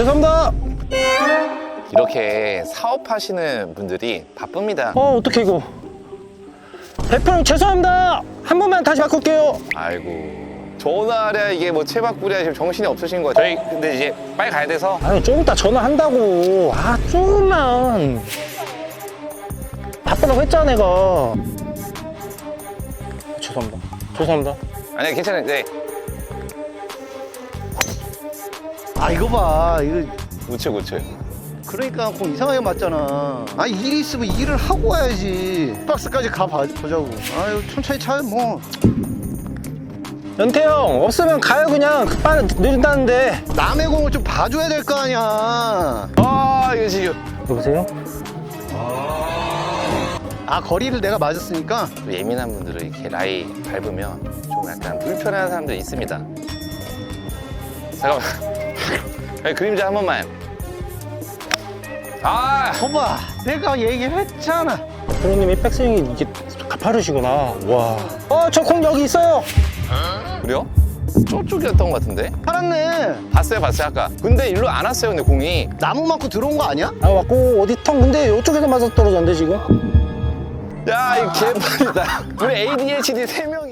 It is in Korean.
죄송합니다. 이렇게 사업하시는 분들이 바쁩니다. 어, 어떡해, 이거. 대표님, 죄송합니다. 한 번만 다시 바꿀게요. 아이고. 전화랴 이게 뭐 채바꾸랴 지금 정신이 없으신 거예요. 저희 근데 이제 빨리 가야 돼서 아니, 좀 이따 전화한다고. 아, 조금만. 바쁘다고 했잖아, 내가. 죄송합니다. 죄송합니다. 아니 괜찮아요. 네. 아 이거 봐 이거 우측 우측. 그러니까 공 이상하게 맞잖아 아 일이 있으면 일을 하고 와야지 박스까지 가보자고 아유 천천히 차요 뭐 연태 형, 없으면 가요, 그냥. 빨리 느린다는데. 남의 공을 좀 봐줘야 될 거 아니야 아 이거 지금 여보세요? 아 거리를 내가 맞았으니까 또 예민한 분들은 이렇게 라이 밟으면 좀 약간 불편한 사람들이 있습니다. 잠깐만. 아니, 그림자 한 번만. 아! 거봐 내가 얘기했잖아 프로님이 백스윙이 이게 가파르시구나. 와. 어, 저공 여기 있어요. 그래요? 저쪽이었던 것 같은데? 알았네 봤어요, 봤어요, 아까. 근데 일로 안 왔어요, 근데 공이. 나무 맞고 들어온 거 아니야? 아, 맞고, 어디 턱, 근데 이쪽에서 맞아 떨어졌는데, 지금? 야, 이 개판이다. 우리 ADHD 세명